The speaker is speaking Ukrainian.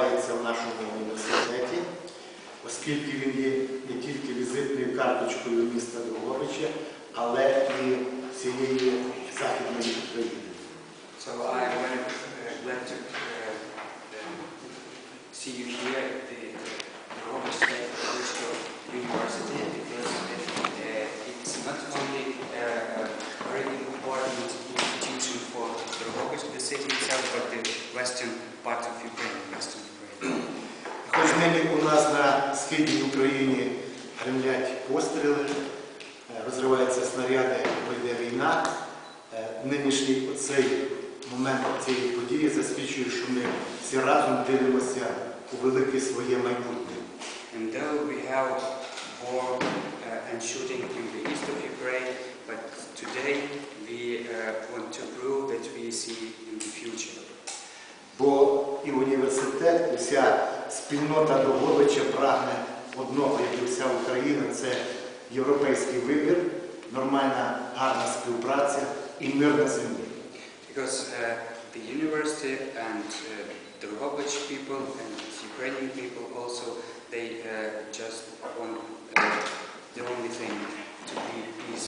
розвивається в нашому університеті, оскільки він є не тільки візитною карточкою міста Дрогобича, але і всієї Західної України. So I'm very uh, glad to uh, um, see you here at the Robert State Bristol University because uh, it's not only uh, a very important institution for Drogovic, the city itself, but the western part of Ukraine. Нині у нас на східній Україні гремлять постріли, е, розриваються снаряди, бо йде війна, е, нинішній оцей момент цієї події засвідчує, що ми всі разом дивимося у велике своє майбутнє. And though we have war uh, and shooting in the east of Ukraine, but today we uh, want to prove that we see in the future. Бо і університет, і вся спільнота Дрогобича прагне одного, як і вся Україна, це європейський вибір, нормальна гарна співпраця і мир на землі. Because uh, the university and uh, the Rogovich people and Ukrainian people also, they